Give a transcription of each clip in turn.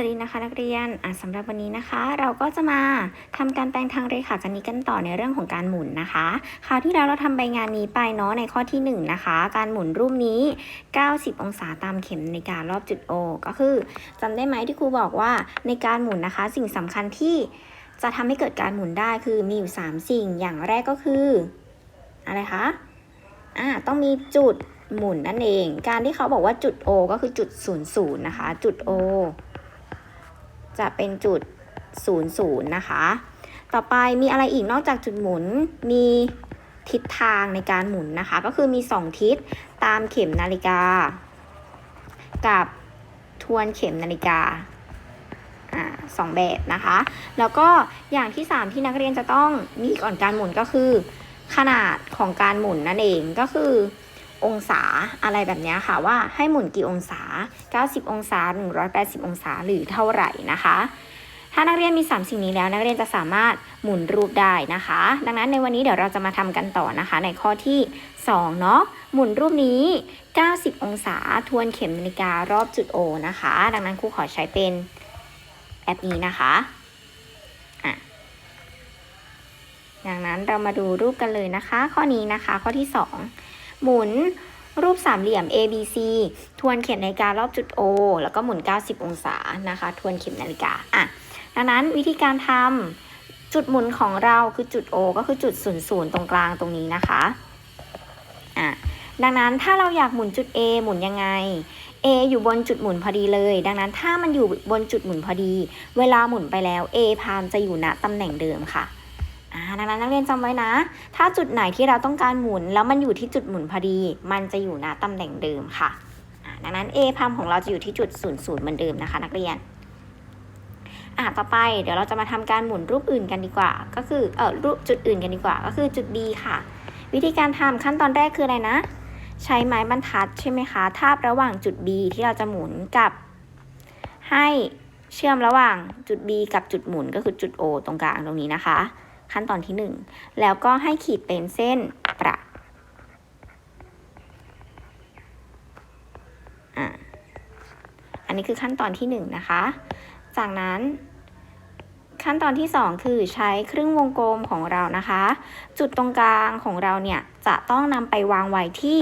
วัสดีนะคะนักเรียนสำหรับวันนี้นะคะ เราก็จะมาทำการแปลงทางเรขาคณิตกันต่อในเรื่องของการหมุนนะคะคราวที่แล้วเราทำใบงานนี้ไปเนาะในข้อที่ 1 นะคะ การหมุนรูปนี้ 90 องศาตามเข็มนาฬิการอบจุด O ก็คือจำได้ไหมที่ครูบอกว่าในการหมุนนะคะ สิ่งสำคัญที่จะทำให้เกิดการหมุนได้คือมีอยู่ 3 สิ่งอย่างแรกก็คืออะไรคะอ่าต้องมีจุดหมุนนั่นเอง การที่เขาบอกว่าจุด O ก็คือจุด 00นะคะ จุด O จะเป็นจุด 00 นะคะ ต่อไปมีอะไรอีกนอกจากจุดหมุนมีทิศทางในการหมุนนะคะ ก็คือมี 2 ทิศตามเข็มนาฬิกา กับทวนเข็มนาฬิกาสองแบบนะคะ แล้วก็อย่างที่ 3 ที่นักเรียนจะต้องมีก่อนการหมุนก็คือ ขนาดของการหมุนนั่นเองก็คือ องศาอะไรแบบนี้ค่ะว่าให้หมุนกี่องศา 90 องศา 180 องศาหรือเท่าไหร่นะคะ ถ้านักเรียนมี 3 สิ่งนี้แล้ว นักเรียนจะสามารถหมุนรูปได้นะคะ ดังนั้นในวันนี้เดี๋ยวเราจะมาทำกันต่อนะคะ ในข้อที่2เนาะหมุนรูปนี้ 90 องศาทวนเข็มนาฬิการอบจุด O นะคะ ดังนั้นครูขอใช้เป็นแอปนี้นะคะอะดังนั้นเรามาดูรูปกันเลยนะคะ ข้อนี้นะคะข้อที่ 2 หมุนรูปสามเหลี่ยม ABC ทวนเข็มนาฬิการอบจุด O แล้วก็หมุน 90 องศานะคะ ทวนเข็มนาฬิกาอะดังนั้นวิธีการทำจุดหมุนของเราคือจุด O ก็คือจุด 00 ตรงกลางตรงนี้นะคะอะดังนั้นถ้าเราอยากหมุนจุด A หมุนยังไง A อยู่บนจุดหมุนพอดีเลย ดังนั้นถ้ามันอยู่บนจุดหมุนพอดี เวลาหมุนไปแล้ว A พามจะอยู่ณตำแหน่งเดิมค่ะ ดังนั้นนักเรียนจำไว้นะ ถ้าจุดไหนที่เราต้องการหมุน แล้วมันอยู่ที่จุดหมุนพอดี มันจะอยู่ณตำแหน่งเดิมค่ะดังนั้น A พัมของเราจะอยู่ที่จุด0ูนย์เหมือนเดิมนะคะ นักเรียนอ่าต่อไปเดี๋ยวเราจะมาทำการหมุนรูปอื่นกันดีกว่า ก็คือเออรูปจุดอื่นกันดีกว่า ก็คือจุด B ค่ะ วิธีการทำขั้นตอนแรกคืออะไรนะ ใช้ไม้บรรทัดใช่ไหมคะทาบระหว่างจุด B ที่เราจะหมุนกับ ให้เชื่อมระหว่างจุด B กับจุดหมุนก็คือจุด O ตรงกลางตรงนี้นะคะ ขั้นตอนที่ 1 แล้วก็ให้ขีดเป็นเส้นประอันนี้คือขั้นตอนที่ 1 นะคะ จากนั้นขั้นตอนที่ 2 คือใช้ครึ่งวงกลมของเรานะคะ จุดตรงกลางของเราเนี่ยจะต้องนำไปวางไว้ที่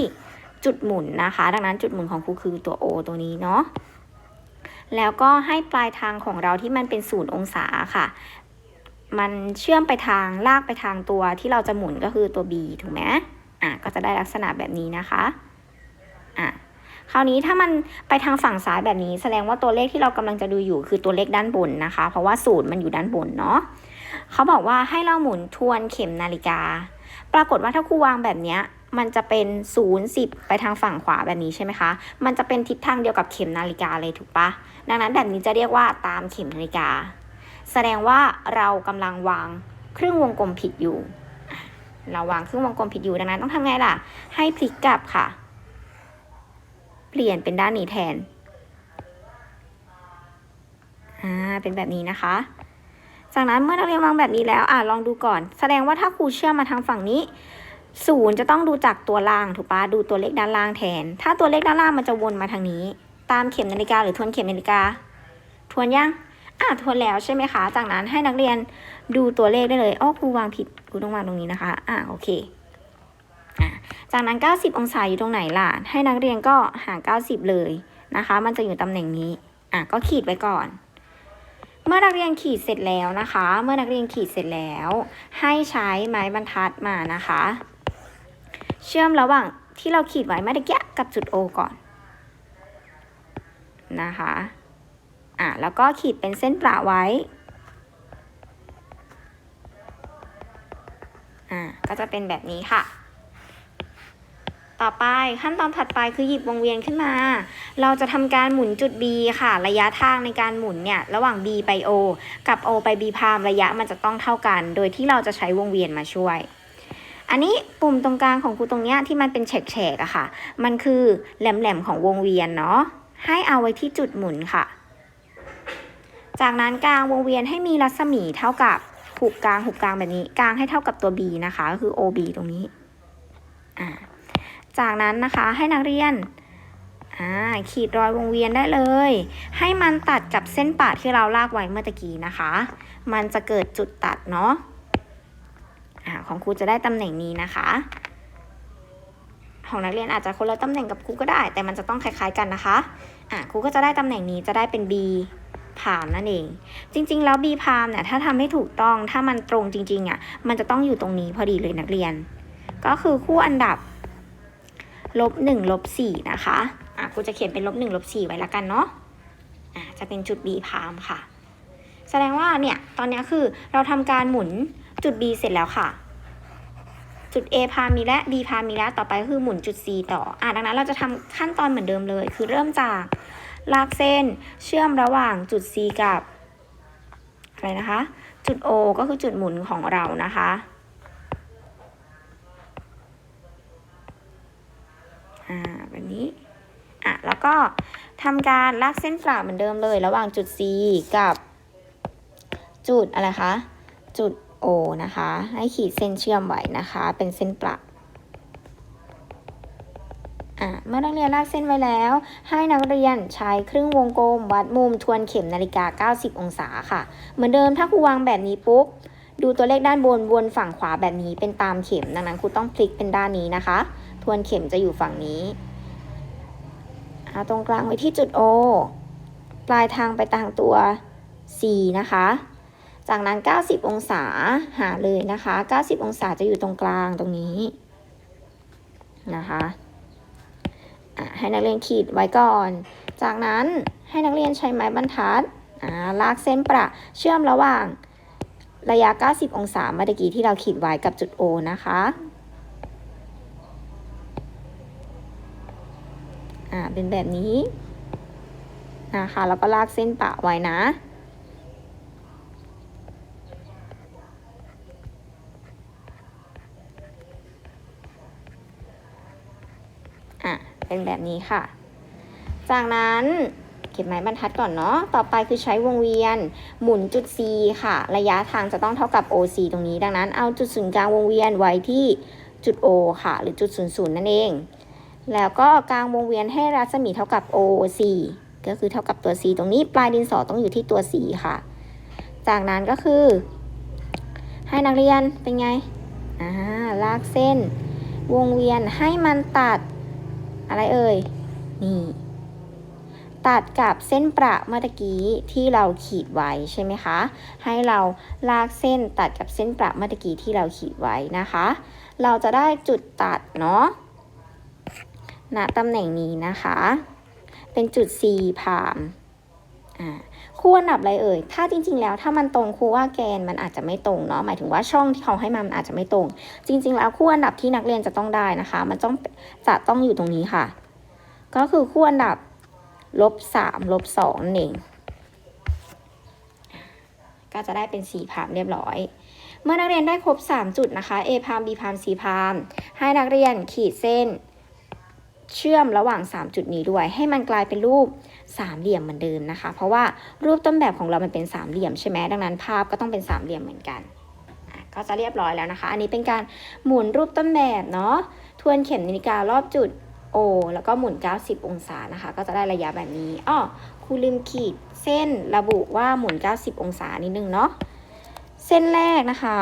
จุดหมุนนะคะ ดังนั้นจุดหมุนของครูคือตัว O ตัวนี้เนาะแล้วก็ให้ปลายทางของเราที่มันเป็นศูนย์องศาค่ะ มันเชื่อมไปทางลากไปทางตัวที่เราจะหมุนก็คือตัว B ถูกไหมอะก็จะได้ลักษณะแบบนี้นะคะอะคราวนี้ถ้ามันไปทางฝั่งซ้ายแบบนี้ แสดงว่าตัวเลขที่เรากำลังจะดูอยู่คือตัวเลขด้านบนนะคะ เพราะว่าศูนย์มันอยู่ด้านบนเนาะเขาบอกว่าให้เราหมุนทวนเข็มนาฬิกา ปรากฏว่าถ้าครูวางแบบนี้มันจะเป็นศูนย์สิบไปทางฝั่งขวาแบบนี้ใช่ไหมคะ มันจะเป็นทิศทางเดียวกับเข็มนาฬิกาเลยถูกปะดังนั้นแบบนี้จะเรียกว่าตามเข็มนาฬิกา แสดงว่าเรากำลังวางครึ่งวงกลมผิดอยู่ เราวางครึ่งวงกลมผิดอยู่ดังนั้นต้องทำไงล่ะ ให้พลิกกลับค่ะ เปลี่ยนเป็นด้านนี้แทน อ่า เป็นแบบนี้นะคะ จากนั้นเมื่อนักเรียนวางแบบนี้แล้ว อ่าลองดูก่อน แสดงว่าถ้าครูเชื่อมมาทางฝั่งนี้ศูนย์จะต้องดูจากตัวล่างถูกปะดูตัวเลขด้านล่างแทน ถ้าตัวเลขด้านล่างมันจะวนมาทางนี้ ตามเข็มนาฬิกาหรือทวนเข็มนาฬิกา ทวนยัง อะทวนแล้วใช่ไหมคะ จากนั้นให้นักเรียนดูตัวเลขได้เลยอ้อครูวางผิดครูต้องวางตรงนี้นะคะ อะโอเคอะจากนั้น 90 องศาอยู่ตรงไหนล่ะ ให้นักเรียนก็หา 90 เลยนะคะ มันจะอยู่ตำแหน่งนี้ อะ ก็ขีดไว้ก่อน เมื่อนักเรียนขีดเสร็จแล้วนะคะ เมื่อนักเรียนขีดเสร็จแล้ว ให้ใช้ไม้บรรทัดมานะคะ เชื่อมระหว่างที่เราขีดไว้เมื่อกี้กับจุด O ก่อนนะคะ อะแล้วก็ขีดเป็นเส้นประไว้อ่าก็จะเป็นแบบนี้ค่ะ ต่อไปขั้นตอนถัดไปคือหยิบวงเวียนขึ้นมา เราจะทำการหมุนจุด B ค่ะ ระยะทางในการหมุนเนี่ยระหว่าง B ไป O กับ O ไป B พามระยะมันจะต้องเท่ากัน โดยที่เราจะใช้วงเวียนมาช่วยอันนี้ปุ่มตรงกลางของครูตรงเนี้ยที่มันเป็นแฉกๆอะค่ะ มันคือแหลมๆของวงเวียนเนาะ ให้เอาไว้ที่จุดหมุนค่ะ จากนั้นกลางวงเวียนให้มีรัศมีเท่ากับหุบกลางหุบกลางแบบนี้ กลางให้เท่ากับตัว b นะคะ ก็คือ OB ตรงนี้ อ่า จากนั้นนะคะให้นักเรียน อ่า ขีดรอยวงเวียนได้เลย ให้มันตัดกับเส้นปะที่เราลากไว้เมื่อตะกี้นะคะ มันจะเกิดจุดตัดเนาะ อ่า ของครูจะได้ตำแหน่งนี้นะคะ ของนักเรียนอาจจะคนละตำแหน่งกับครูก็ได้ แต่มันจะต้องคล้ายๆกันนะคะ อ่าครูก็จะได้ตำแหน่งนี้จะได้เป็น B พามนั่นเอง จริง ๆ แล้ว B พามเนี่ยถ้าทำให้ถูกต้องถ้ามันตรงจริงๆอะมันจะต้องอยู่ตรงนี้พอดีเลยนักเรียน ก็คือคู่อันดับลบหนึ่งลบสี่นะคะอะครูจะเขียนเป็นลบหนึ่งลบสี่ไว้ละกันเนาะอะจะเป็นจุด B พามค่ะ แสดงว่าเนี่ยตอนนี้คือเราทำการหมุนจุด B เสร็จแล้วค่ะ จุด A พามีและ B พามีแล้วต่อไปก็คือหมุนจุด C ต่ออะดังนั้นเราจะทำขั้นตอนเหมือนเดิมเลย คือเริ่มจาก ลากเส้นเชื่อมระหว่างจุด C กับอะไรนะคะ จุด O ก็คือจุดหมุนของเรานะคะอ่าแบบนี้อะแล้วก็ทำการลากเส้นปลาเหมือนเดิมเลย ระหว่างจุด C กับ จุดอะไรคะ จุด O นะคะ ให้ขีดเส้นเชื่อมไว้นะคะ เป็นเส้นปลา อะเมื่อนักเรียนลากเส้นไว้แล้ว ให้นักเรียนใช้ครึ่งวงกลม วัดมุมทวนเข็มนาฬิกา 90 องศาค่ะ เหมือนเดิมถ้าครูวางแบบนี้ปุ๊บ ดูตัวเลขด้านบนวนฝั่งขวาแบบนี้เป็นตามเข็ม ดังนั้นครูต้องพลิกเป็นด้านนี้นะคะ ทวนเข็มจะอยู่ฝั่งนี้เอาตรงกลางไว้ที่จุด O ปลายทางไปทางตัว C นะคะ จากนั้น 90 องศาหาเลยนะคะ 90 องศาจะอยู่ตรงกลางตรงนี้นะคะอะ ให้นักเรียนขีดไว้ก่อน จากนั้นให้นักเรียนใช้ไม้บรรทัดลากเส้นประเชื่อมระหว่างระยะ 90 องศาเมื่อกี้ที่เราขีดไว้กับจุด O นะคะอ่าเป็นแบบนี้นะคะแล้วก็ลากเส้นปะไว้นะ เป็นแบบนี้ค่ะ จากนั้นเก็บไม้บรรทัดก่อนเนาะ ต่อไปคือใช้วงเวียนหมุนจุด C ค่ะ ระยะทางจะต้องเท่ากับ OC ตรงนี้ ดังนั้นเอาจุดศูนย์กลางวงเวียนไว้ที่จุด O ค่ะ หรือจุดศูนย์นั่นเอง แล้วก็กลางวงเวียนให้รัศมีเท่ากับ OC ก็คือเท่ากับตัว C ตรงนี้ ปลายดินสอต้องอยู่ที่ตัว C ค่ะ จากนั้นก็คือ ให้นักเรียนเป็นไง อ่า ลากเส้น วงเวียนให้มันตัด อะไรเอ่ย นี่ ตัดกับเส้นประเมื่อตะกี้ที่เราขีดไว้ใช่ไหมคะ ให้เราลากเส้นตัดกับเส้นประเมื่อตะกี้ที่เราขีดไว้นะคะ เราจะได้จุดตัดเนาะ ณตำแหน่งนี้นะคะ เป็นจุด C พาม อ่า คู่อันดับอะไรเอ่ย ถ้าจริง ๆ แล้วถ้ามันตรงครูว่าแกนมันอาจจะไม่ตรงเนาะ หมายถึงว่าช่องที่เขาให้มามันอาจจะไม่ตรง จริง ๆ แล้วคู่อันดับที่นักเรียนจะต้องได้นะคะ มันต้องจะต้องอยู่ตรงนี้ค่ะ ก็คือคู่อันดับลบสามลบสองนั่นเองก็จะได้เป็น C พามเรียบร้อย เมื่อนักเรียนได้ครบ 3 จุดนะคะ A พาม B พาม C พามให้นักเรียนขีดเส้นเชื่อมระหว่าง 3 จุดนี้ด้วย ให้มันกลายเป็นรูป สามเหลี่ยมเหมือนเดิมนะคะ เพราะว่ารูปต้นแบบของเรามันเป็นสามเหลี่ยมใช่ไหมดังนั้นภาพก็ต้องเป็นสามเหลี่ยมเหมือนกันก็จะเรียบร้อยแล้วนะคะ อันนี้เป็นการหมุนรูปต้นแบบเนาะทวนเข็มนาฬิการอบจุด O แล้วก็หมุน 90 องศานะคะ ก็จะได้ระยะแบบนี้อ้อครูลืมขีดเส้นระบุว่าหมุน 90 องศานิดนึงเนาะเส้นแรกนะคะ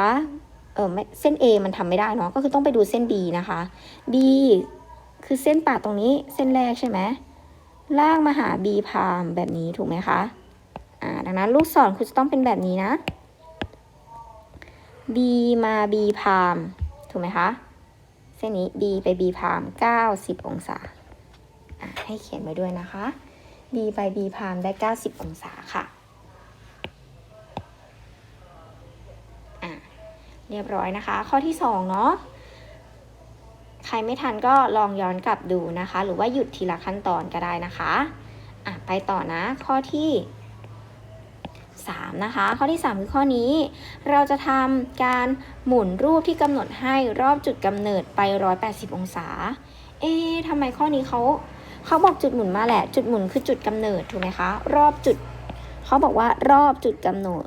เออไม่เส้น A มันทำไม่ได้เนาะก็คือต้องไปดูเส้น B นะคะ B คือเส้นปาดตรงนี้เส้นแรกใช่ไหม ลากมาหา B พามแบบนี้ถูกไหมคะอ่าดังนั้นลูกศรคุณจะต้องเป็นแบบนี้นะ B มา B พามถูกไหมคะเส้นนี้ B ไป B พาม90 องศาอ่าให้เขียนไว้ด้วยนะคะ B ไป B พามได้ 90 องศาค่ะอ่าเรียบร้อยนะคะ ข้อที่ 2 เนาะ ใครไม่ทันก็ลองย้อนกลับดูนะคะ หรือว่าหยุดทีละขั้นตอนก็ได้นะคะอะไปต่อนะ ข้อที่ 3 นะคะ ข้อที่ 3 คือข้อนี้ เราจะทำการหมุนรูปที่กำหนดให้รอบจุดกำเนิดไป 180 องศา เอ๊ะทำไมข้อนี้เขาเขาบอกจุดหมุนมาแหละ จุดหมุนคือจุดกำเนิดถูกไหมคะ รอบจุดเขาบอกว่ารอบจุดกำเนิด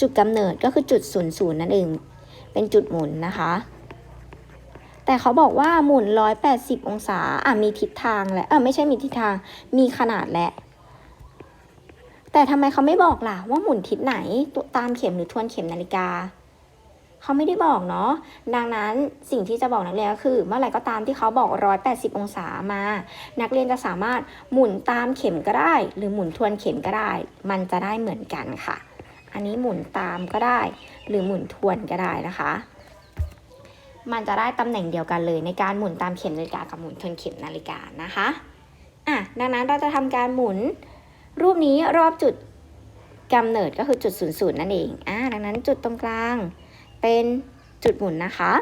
จุดกำเนิดก็คือจุด00นั่นเอง เป็นจุดหมุนนะคะ แต่เขาบอกว่าหมุน 180 องศาอะมีทิศทางและเอะไม่ใช่มีทิศทางมีขนาดและ แต่ทำไมเขาไม่บอกล่ะ ว่าหมุนทิศไหนตตามเข็มหรือทวนเข็มนาฬิกาเขาไม่ได้บอกเนาะ ดังนั้นสิ่งที่จะบอกนักเรียนก็คือ เมื่อไหร่ก็ตามที่เขาบอก 180 องศามา นักเรียนจะสามารถหมุนตามเข็มก็ได้ หรือหมุนทวนเข็มก็ได้ มันจะได้เหมือนกันค่ะ อันนี้หมุนตามก็ได้ หรือหมุนทวนก็ได้นะคะ มันจะได้ตำแหน่งเดียวกันเลย ในการหมุนตามเข็มนาฬิกากับหมุนทวนเข็มนาฬิกานะคะอะดังนั้นเราจะทำการหมุนรูปนี้รอบจุดกำเนิดก็คือจุดศูนย์ศูนย์นั่นเองอะดังนั้นจุดตรงกลางเป็นจุดหมุนนะคะ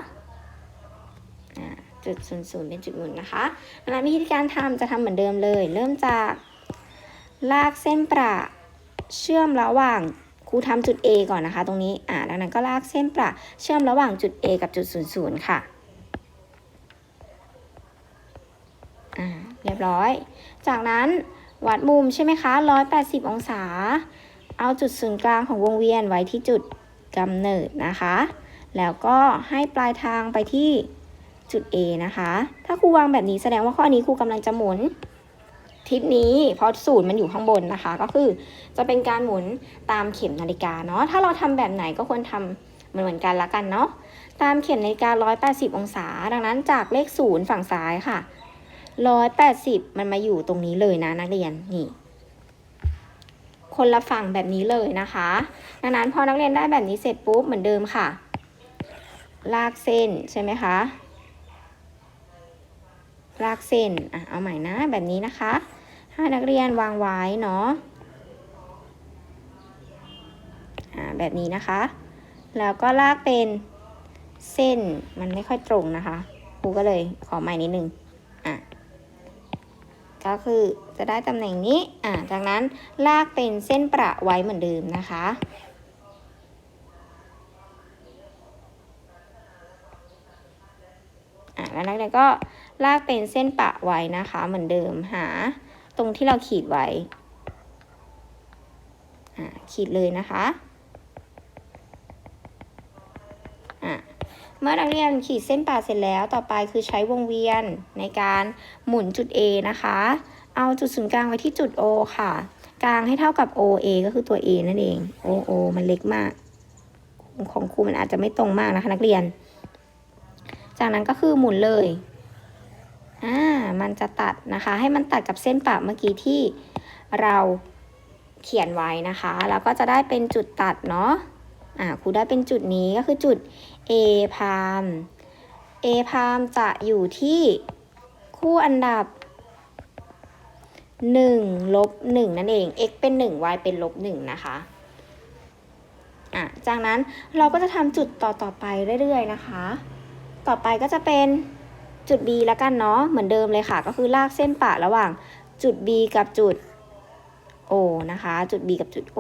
จุดศูนย์ศูนย์เป็นจุดหมุนนะคะดังนั้นวิธีการทำจะทำเหมือนเดิมเลย เริ่มจากลากเส้นประเชื่อมระหว่าง ครูทำจุด A ก่อนนะคะ ตรงนี้อ่าดังนั้นก็ลากเส้นประเชื่อมระหว่างจุด A กับจุด 00 ค่ะอ่าเรียบร้อย จากนั้นวัดมุมใช่ไหมคะ 180 องศา เอาจุดศูนย์กลางของวงเวียนไว้ที่จุดกำเนิดนะคะ แล้วก็ให้ปลายทางไปที่จุด A นะคะ ถ้าครูวางแบบนี้แสดงว่าข้อนี้ครูกำลังจะหมุน ทิศนี้เพราะศูนย์มันอยู่ข้างบนนะคะ ก็คือจะเป็นการหมุนตามเข็มนาฬิกาเนาะถ้าเราทำแบบไหนก็ควรทำเหมือนเหมือนกันละกันเนาะตามเข็มนาฬิกา 180 องศา ดังนั้นจากเลขศูนย์ฝั่งซ้ายค่ะ 180 มันมาอยู่ตรงนี้เลยนะนักเรียนนี่คนละฝั่งแบบนี้เลยนะคะ ดังนั้นพอนักเรียนได้แบบนี้เสร็จปุ๊บเหมือนเดิมค่ะ ลากเส้นใช่ไหมคะลากเส้นอะเอาใหม่นะแบบนี้นะคะ ให้นักเรียนวางไว้เนาะอ่าแบบนี้นะคะ แล้วก็ลากเป็นเส้นมันไม่ค่อยตรงนะคะครูก็เลยขอใหม่นิดนึงอะก็คือจะได้ตำแหน่งนี้อ่าจากนั้นลากเป็นเส้นประไว้เหมือนเดิมนะคะอะแล้วนักเรียนก็ลากเป็นเส้นปะไว้นะคะ เหมือนเดิมหา ตรงที่เราขีดไว้ขีดเลยนะคะเมื่อนักเรียนขีดเส้นป่าเสร็จแล้วต่อไปคือใช้วงเวียนในการหมุนจุด A นะคะ เอาจุดศูนย์กลางไว้ที่จุด O ค่ะ กลางให้เท่ากับ OA ก็คือตัว A นั่นเอง OO มันเล็กมากของครูมันอาจจะไม่ตรงมากนะคะ นักเรียน จากนั้นก็คือหมุนเลย อ่ามันจะตัดนะคะ ให้มันตัดกับเส้นปะเมื่อกี้ที่เราเขียนไว้นะคะ แล้วก็จะได้เป็นจุดตัดเนาะอ่าครูได้เป็นจุดนี้ก็คือจุด A พาม A พามจะอยู่ที่คู่อันดับ1ลบ1นั่นเอง x เป็น 1 y เป็นลบ1นะคะอะจากนั้นเราก็จะทำจุดต่อต่อไปเรื่อยๆนะคะ ต่อไปก็จะเป็น จุด B แล้วกันเนาะเหมือนเดิมเลยค่ะ ก็คือลากเส้นปะระหว่างจุด B กับจุด O นะคะ จุด B กับจุด O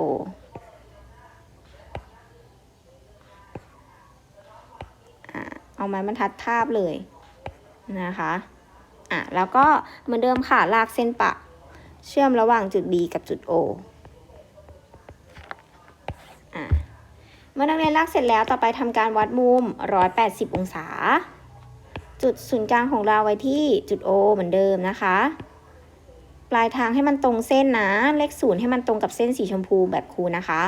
เอาไม้บรรทัดทาบเลยนะคะอะแล้วก็เหมือนเดิมค่ะลากเส้นปะ เชื่อมระหว่างจุด B กับจุด O เมื่อนักเรียนลากเสร็จแล้วต่อไปทำการวัดมุม 180 องศา จุดศูนย์กลางของเราไว้ที่จุด O เหมือนเดิมนะคะ ปลายทางให้มันตรงเส้นนะ เลขศูนย์ให้มันตรงกับเส้นสีชมพูแบบครูนะคะ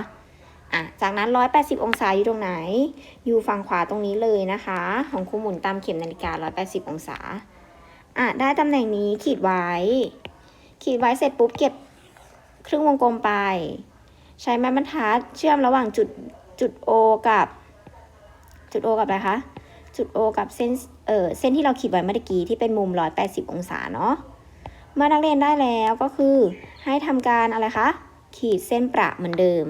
อะจากนั้น 180 องศาอยู่ตรงไหน อยู่ฝั่งขวาตรงนี้เลยนะคะ ของครูหมุนตามเข็มนาฬิกา 180 องศาอะได้ตำแหน่งนี้ขีดไว้ ขีดไว้เสร็จปุ๊บเก็บครึ่งวงกลมไป ใช้ไม้บรรทัดเชื่อมระหว่างจุดจุด O กับ จุด O กับอะไรคะ จุด O กับเส้น เออเส้นที่เราขีดไว้เมื่อกี้ที่เป็นมุม 180 องศาเนาะเมื่อนักเรียนได้แล้วก็คือให้ทำการอะไรคะ ขีดเส้นประเหมือนเดิม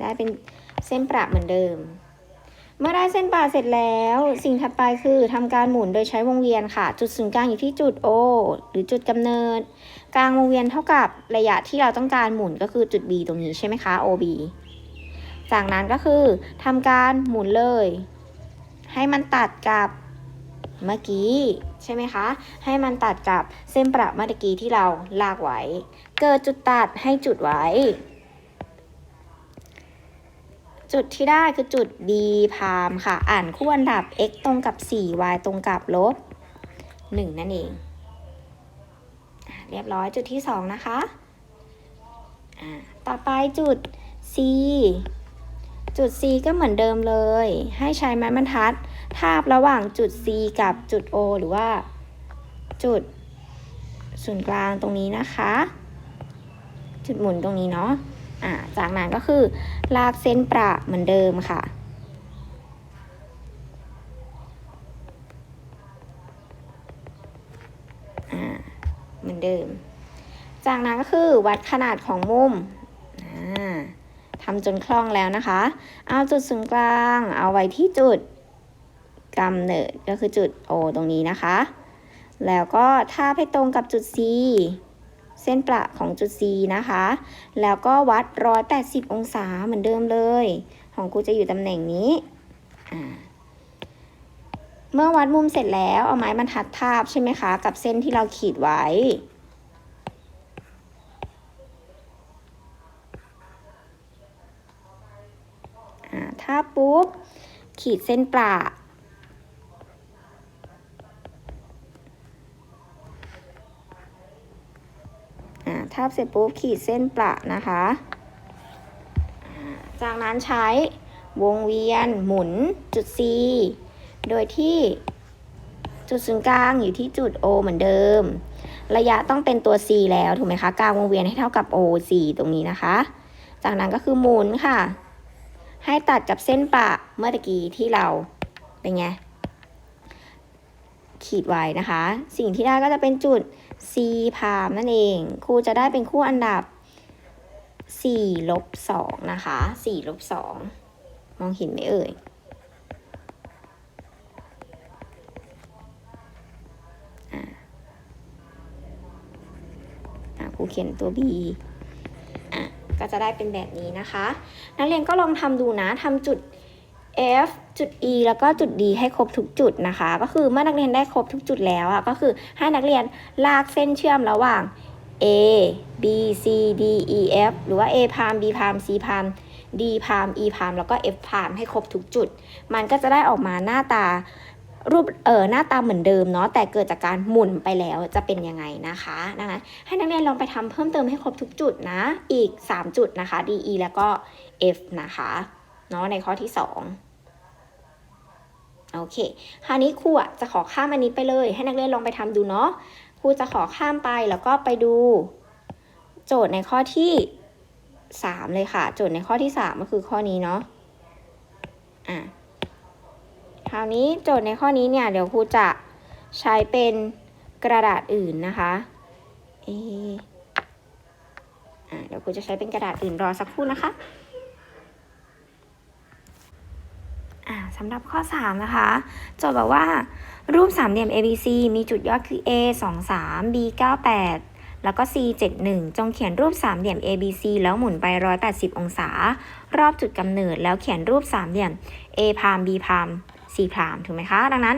ได้เป็นเส้นประเหมือนเดิม เมื่อได้เส้นป่าเสร็จแล้ว สิ่งถัดไปคือทำการหมุนโดยใช้วงเวียนค่ะ จุดศูนย์กลางอยู่ที่จุด O หรือจุดกำเนิด กลางวงเวียนเท่ากับระยะที่เราต้องการหมุนก็คือจุด B ตรงนี้ใช่ไหมคะ OB จากนั้นก็คือทำการหมุนเลย ให้มันตัดกับเมื่อกี้ ใช่ไหมคะ ให้มันตัดกับเส้นประเมื่อกี้ที่เราลากไว้ เกิดจุดตัดให้จุดไว้ จุดที่ได้คือจุด D พามค่ะ อ่านคู่อันดับ x ตรงกับ 4 y ตรงกับลบ 1 นั่นเอง เรียบร้อยจุดที่ 2 นะคะ ต่อไปจุด C จุด C ก็เหมือนเดิมเลย ให้ใช้ไม้บรรทัด ทาบระหว่างจุด C กับจุด O หรือว่า จุดศูนย์กลางตรงนี้นะคะ จุดหมุนตรงนี้เนาะอ่าจากนั้นก็คือ ลากเส้นประเหมือนเดิมค่ะ เหมือนเดิม จากนั้นก็คือวัดขนาดของมุม ทำจนคล่องแล้วนะคะ เอาจุดศูนย์กลาง เอาไว้ที่จุดกำเนิดก็คือจุด O ตรงนี้นะคะ แล้วก็ทาบให้ตรงกับจุด C เส้นประของจุด C นะคะ แล้วก็วัด 180 องศาเหมือนเดิมเลย ของกูจะอยู่ตำแหน่งนี้ เมื่อวัดมุมเสร็จแล้ว เอาไม้บรรทัดทาบใช่ไหมคะ กับเส้นที่เราขีดไว้ อ่าปุ๊บ ขีดเส้นประอ่าทาบเสร็จปุ๊บขีดเส้นประนะคะ จากนั้นใช้วงเวียนหมุนจุด C โดยที่จุดศูนย์กลางอยู่ที่จุด O เหมือนเดิม ระยะต้องเป็นตัว C แล้วถูกไหมคะกลางวงเวียนให้เท่ากับ O C ตรงนี้นะคะ จากนั้นก็คือหมุนค่ะ ให้ตัดกับเส้นปะเมื่อกี้ที่เราเป็นไงขีดไว้นะคะ สิ่งที่ได้ก็จะเป็นจุด C พามนั่นเอง ครูจะได้เป็นคู่อันดับ4ลบ2นะคะ4ลบ2มองเห็นไหมเอ่ย อะครูเขียนตัว B ก็จะได้เป็นแบบนี้นะคะ นักเรียนก็ลองทำดูนะทำจุด F จุด E แล้วก็จุด D ให้ครบทุกจุดนะคะ ก็คือเมื่อนักเรียนได้ครบทุกจุดแล้วอะก็คือให้นักเรียนลากเส้นเชื่อมระหว่าง A B C D E F หรือว่า A พาม B พาม C พาม D พาม E พามแล้วก็ F พามให้ครบทุกจุด มันก็จะได้ออกมาหน้าตา รูปเออหน้าตาเหมือนเดิมเนาะแต่เกิดจากการหมุนไปแล้วจะเป็นยังไงนะคะนะคะให้นักเรียนลองไปทำเพิ่มเติมให้ครบทุกจุดนะ อีก 3 จุดนะคะ D E แล้วก็ F นะคะเนาะในข้อที่ 2โอเค คราวนี้ครูจะขอข้ามอันนี้ไปเลย ให้นักเรียนลองไปทำดูเนาะ ครูจะขอข้ามไปแล้วก็ไปดู โจทย์ในข้อที่สามเลยค่ะ โจทย์ในข้อที่สามก็คือข้อนี้เนาะ อะ ราวนี้โจทย์ในข้อนี้เนี่ยเดี๋ยวครูจะใช้เป็นกระดาษอื่นนะคะเอออะเดี๋ยวครูจะใช้เป็นกระดาษอื่นรอสักครู่นะคะอ่าสำหรับข้อ 3 นะคะ โจทย์บอกว่า รูปสามเหลี่ยม ABC มีจุดยอดคือ A 2 3 B 9 8 แล้วก็ C 7 1 จงเขียนรูปสามเหลี่ยม ABC แล้วหมุนไป 180 องศา รอบจุดกำเนิดแล้วเขียนรูปสามเหลี่ยม A พาม B พาม C พรามถูกไหมคะ ดังนั้น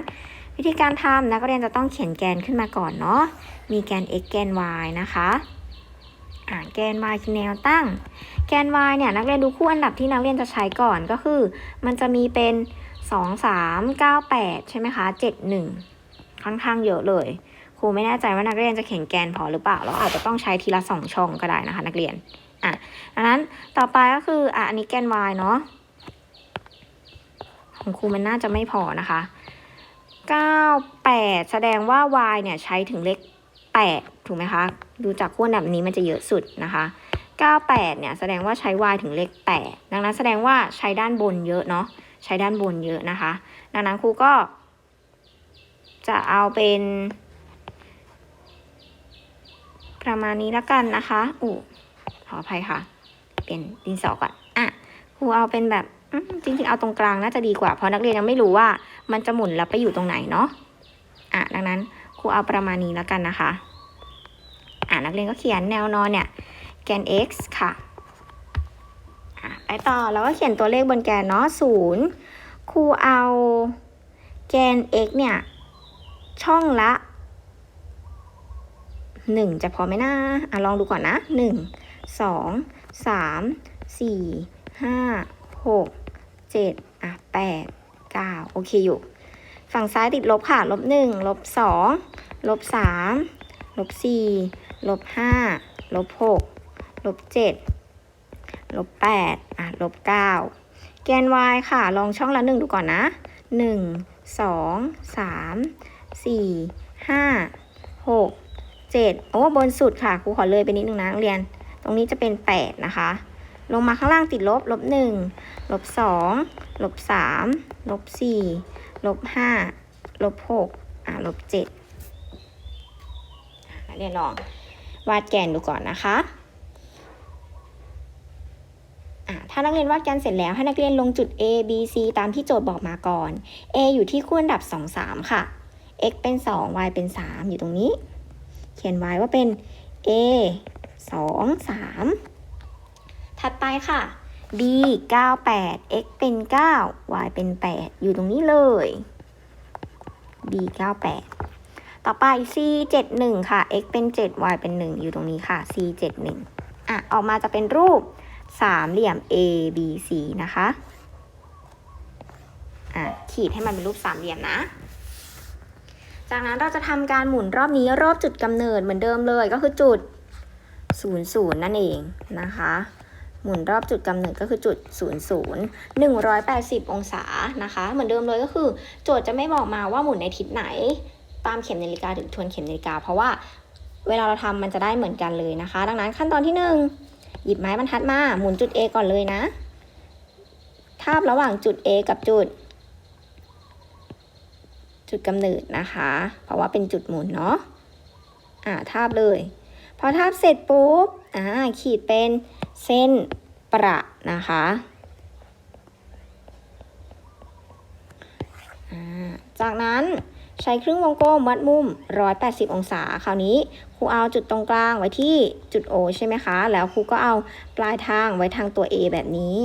วิธีการทำนักเรียนจะต้องเขียนแกนขึ้นมาก่อนเนาะ มีแกน x แกน y นะคะอ่าแกน y คือแนวตั้ง แกน y เนี่ยนักเรียนดูคู่อันดับที่นักเรียนจะใช้ก่อนก็คือ มันจะมีเป็น 2 3 9 8 ใช่ไหมคะ 7 1 ค่อนข้างเยอะเลยครูไม่แน่ใจว่านักเรียนจะเขียนแกนพอหรือเปล่าเราอาจจะต้องใช้ทีละ 2 ช่องก็ได้นะคะ นักเรียนอะดังนั้นต่อไปก็คืออะอันนี้แกน y เนาะ ของครูมันน่าจะไม่พอนะคะ 9 8 แสดงว่า y เนี่ยใช้ถึงเลข8ถูกไหมคะ ดูจากคู่อันดับบนี้มันจะเยอะสุดนะคะ 98 เนี่ยแสดงว่าใช้ y ถึงเลข 8 ดังนั้นแสดงว่าใช้ด้านบนเยอะเนาะ ใช้ด้านบนเยอะนะคะ ดังนั้นครูก็ จะเอาเป็น ประมาณนี้แล้วกันนะคะอู้ขออภัยค่ะ เปลี่ยนดินสอก่อน อะ ครูเอาเป็นแบบ จริงๆ เอาตรงกลางน่าจะดีกว่า เพราะนักเรียนยังไม่รู้ว่ามันจะหมุนแล้วไปอยู่ตรงไหนเนาะอะดังนั้นครูเอาประมาณนี้แล้วกันนะคะ อะนักเรียนก็เขียนแนวนอนเนี่ย แกน x ค่ะอะไปต่อแล้วก็เขียนตัวเลขบนแกนเนาะศูนย์ครูเอาแกน x เนี่ย ช่องละหนึ่งจะพอไหมนะอะลองดูก่อนนะหนึ่งสองสามสี่ห้า หกเจ็ดอะแปดเก้าโอเคอยู่ ฝั่งซ้ายติดลบค่ะ ลบหนึ่งลบสองลบสามลบสี่ลบห้าลบหกลบเจ็ดลบแปดอะลบเก้าแกน y ค่ะ ลองช่องละหนึ่งดูก่อนนะหนึ่งสองสามสี่ห้าหกเจ็ดโอ้บนสุดค่ะครูขอเลยไปนิดนึงนะนักเรียน ตรงนี้จะเป็นแปดนะคะ ลงมาข้างล่างติดลบลบหนึ่งลบสองลบสามลบสี่ลบห้าลบหกอะลบเจ็ดเรียนลองวาดแกนดูก่อนนะคะอะถ้านักเรียนวาดแกนเสร็จแล้วให้นักเรียนลงจุด A B C ตามที่โจทย์บอกมาก่อน A อยู่ที่คู่อันดับ 2 3 ค่ะ x เป็น 2 y เป็น 3 อยู่ตรงนี้ เขียน y ว่าเป็น a 2 3 ถัดไปค่ะ b 9 8 x เป็น 9 y เป็น 8 อยู่ตรงนี้เลย b 9 8ต่อไป c 7 1ค่ะ x เป็น 7 y เป็น 1 อยู่ตรงนี้ค่ะ c 7 1อะ ออกมาจะเป็นรูปสามเหลี่ยม a b c นะคะ อะ ขีดให้มันเป็นรูปสามเหลี่ยมนะ จากนั้นเราจะทำการหมุนรอบนี้รอบจุดกำเนิดเหมือนเดิมเลยก็คือจุด 00 นั่นเองนะคะ หมุนรอบจุดกำเนิดก็คือจุด 00 180 องศานะคะ เหมือนเดิมเลยก็คือ โจทย์จะไม่บอกมาว่าหมุนในทิศไหน ตามเข็มนาฬิกาหรือทวนเข็มนาฬิกา เพราะว่าเวลาเราทำมันจะได้เหมือนกันเลยนะคะ ดังนั้นขั้นตอนที่ 1 หยิบไม้บรรทัดมาหมุนจุด A ก่อนเลยนะทาบระหว่างจุด A กับจุด จุดกำเนิดนะคะ เพราะว่าเป็นจุดหมุนเนาะอ่าทาบเลย พอทาบเสร็จปุ๊บอ่าขีดเป็น เส้นประนะคะจากนั้นใช้ครึ่งวงกลมวัดมุม 180 องศา คราวนี้ครูเอาจุดตรงกลางไว้ที่จุด O ใช่ไหมคะ แล้วครูก็เอาปลายทางไว้ทางตัว A แบบนี้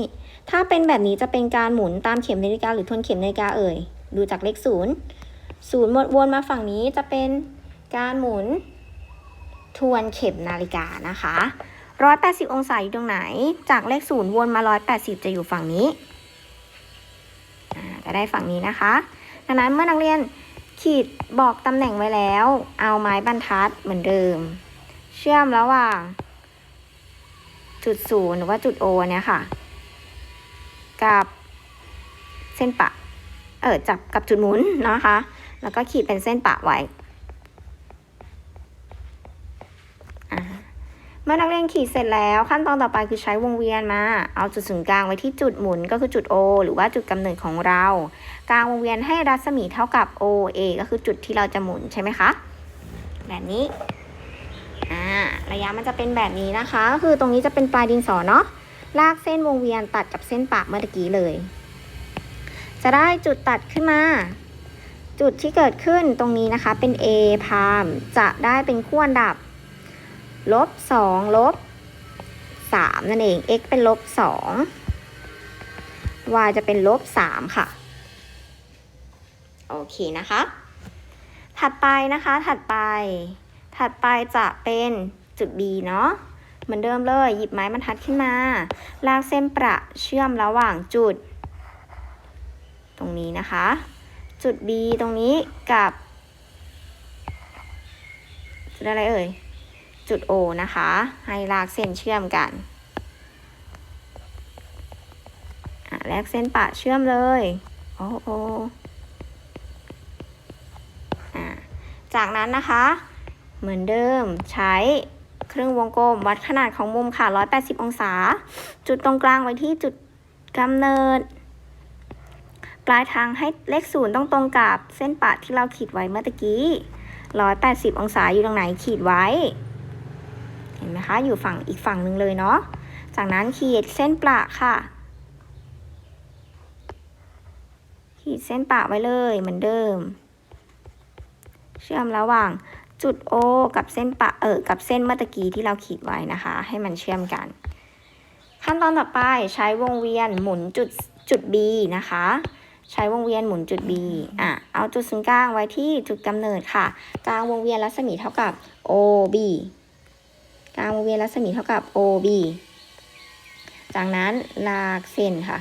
ถ้าเป็นแบบนี้จะเป็นการหมุนตามเข็มนาฬิกาหรือทวนเข็มนาฬิกาเอ่ย ดูจากเลขศูนย์ศูนย์หมดวนมาฝั่งนี้จะเป็นการหมุนทวนเข็มนาฬิกานะคะ 180 องศาอยู่ตรงไหน จากเลขศูนย์วนมา 180 จะอยู่ฝั่งนี้จะได้ฝั่งนี้นะคะ ดังนั้นเมื่อนักเรียนขีดบอกตำแหน่งไว้แล้ว เอาไม้บรรทัดเหมือนเดิม เชื่อมระหว่างจุดศูนย์หรือว่าจุดโอเนี่ยค่ะ กับเส้นปะ เออจับกับจุดหมุนนะคะ แล้วก็ขีดเป็นเส้นปะไว้อ่าเมื่อนักเรียนขีดเสร็จแล้วขั้นตอนต่อไปคือใช้วงเวียนมา เอาจุดศูนย์กลางไว้ที่จุดหมุนก็คือจุด O หรือว่าจุดกำเนิดของเรา กลางวงเวียนให้รัศมีเท่ากับ OA ก็คือจุดที่เราจะหมุนใช่ไหมคะ แบบนี้อ่าระยะมันจะเป็นแบบนี้นะคะก็คือตรงนี้จะเป็นปลายดินสอเนาะลากเส้นวงเวียนตัดกับเส้นปะเมื่อกี้เลย จะได้จุดตัดขึ้นมา จุดที่เกิดขึ้นตรงนี้นะคะเป็น A พามจะได้เป็นขั้วดับ ลบสองลบสามนั่นเอง x เป็นลบสอง y จะเป็นลบสามค่ะ โอเคนะคะ ถัดไปนะคะ ถัดไป ถัดไปจะเป็นจุด B เนาะเหมือนเดิมเลย หยิบไม้บรรทัดขึ้นมา ลากเส้นประเชื่อมระหว่างจุด ตรงนี้นะคะ จุด B ตรงนี้กับจุดอะไรเอ่ย จุด O นะคะ ให้ลากเส้นเชื่อมกันแลกเส้นปะเชื่อมเลย โอ้โอจากนั้นนะคะ เหมือนเดิมใช้เครื่องวงกลมวัดขนาดของมุมค่ะ 180 องศา จุดตรงกลางไว้ที่จุดกำเนิด ปลายทางให้เลขศูนย์ต้องตรงกับเส้นปะที่เราขีดไว้เมื่อตะกี้ 180 องศาอยู่ตรงไหนขีดไว้ นไหมคะ อยู่ฝั่งอีกฝั่งหนึ่งเลยเนาะ จากนั้นขีดเส้นประค่ะ ขีดเส้นปะไว้เลยเหมือนเดิม เชื่อมระหว่างจุด O กับเส้นปะเออกับเส้นเมื่อตะกี้ที่เราขีดไว้นะคะ ให้มันเชื่อมกัน ขั้นตอนต่อไปใช้วงเวียนหมุนจุดจุด B นะคะ ใช้วงเวียนหมุนจุด B อะเอาจุดศูนย์กลางไว้ที่จุดกำเนิดค่ะ กลางวงเวียนรัศมีเท่ากับ OB กลางวงเวียนรัศมีเท่ากับ OB จากนั้นลากเส้นค่ะ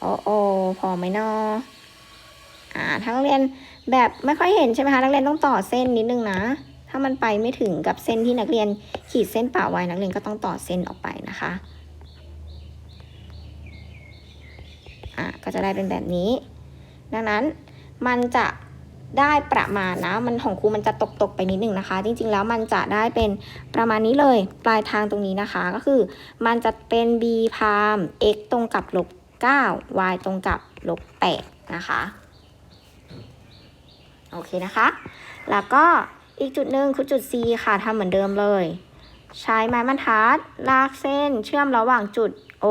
โอโอพอไหมนออ่าถ้านักเรียนแบบไม่ค่อยเห็นใช่ไหมคะนักเรียนต้องต่อเส้นนิดนึงนะ ถ้ามันไปไม่ถึงกับเส้นที่นักเรียนขีดเส้นป่าไว้นักเรียนก็ต้องต่อเส้นออกไปนะคะอะก็จะได้เป็นแบบนี้ ดังนั้นมันจะ ได้ประมาณนะ มันของครูมันจะตกตกไปนิดนึงนะคะ จริงๆแล้วมันจะได้เป็นประมาณนี้เลย ปลายทางตรงนี้นะคะ ก็คือ มันจะเป็น b พาม x ตรงกับลบ9 y ตรงกับลบ8นะคะ โอเคนะคะ แล้วก็อีกจุดหนึ่งคือจุด C ค่ะทำเหมือนเดิมเลย ใช้ไม้บรรทัด ลากเส้น เชื่อมระหว่างจุด O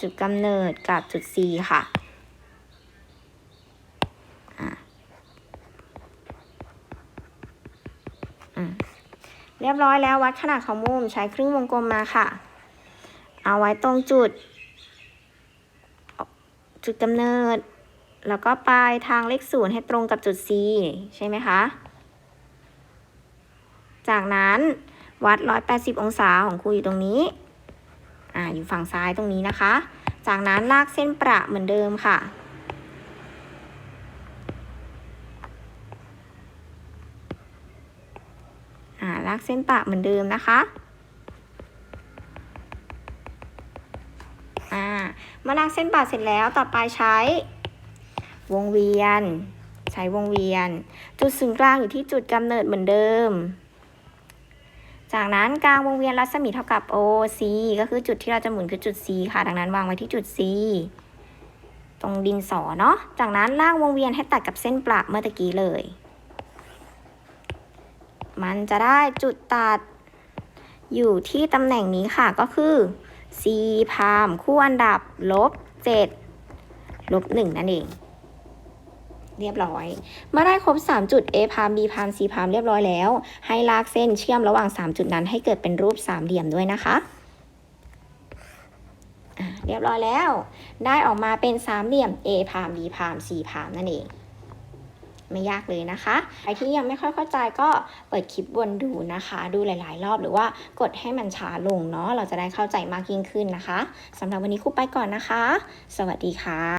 จุดกำเนิดกับจุด C ค่ะ เรียบร้อยแล้ววัดขนาดของมุมใช้ครึ่งวงกลมมาค่ะ เอาไว้ตรงจุด จุดกำเนิด แล้วก็ปลายทางเลขศูนย์ให้ตรงกับจุด C ใช่ไหมคะ จากนั้นวัด 180 องศาของครูอยู่ตรงนี้ อ่า อยู่ฝั่งซ้ายตรงนี้นะคะ จากนั้นลากเส้นประเหมือนเดิมค่ะ อ่า ลา กเส้นประเหมือนเดิมนะคะอ่าลากเส้นประเสร็จแล้วต่อไปใช้ วงเวียน ใช้วงเวียน จุดศูนย์กลางอยู่ที่จุดกำเนิดเหมือนเดิม จากนั้นกลางวงเวียนรัศมีเท่ากับ OC ก็คือจุดที่เราจะหมุนคือจุด C ค่ะ ดังนั้นวางไว้ที่จุด C ตรงดินสอเนาะ จากนั้นลากวงเวียนให้ตัดกับเส้นประเมื่อตะกี้เลย มันจะได้จุดตัด อยู่ที่ตำแหน่งนี้ค่ะก็คือ C พามคู่อันดับลบ7ลบ1นั่นเอง เรียบร้อย เมื่อได้ครบ 3 จุด A พาม B พาม C พามเรียบร้อยแล้ว ให้ลากเส้นเชื่อมระหว่าง 3 จุดนั้นให้เกิดเป็นรูปสามเหลี่ยมด้วยนะคะอะเรียบร้อยแล้ว ได้ออกมาเป็นสามเหลี่ยม A พาม B พาม C พามนั่นเอง ไม่ยากเลยนะคะใครที่ยังไม่ค่อยเข้าใจก็เปิดคลิปวนดูนะคะ ดูหลาย ๆ รอบหรือว่ากดให้มันช้าลงเนาะเราจะได้เข้าใจมากยิ่งขึ้นนะคะสำหรับวันนี้ครูไปก่อนนะคะ สวัสดีค่ะ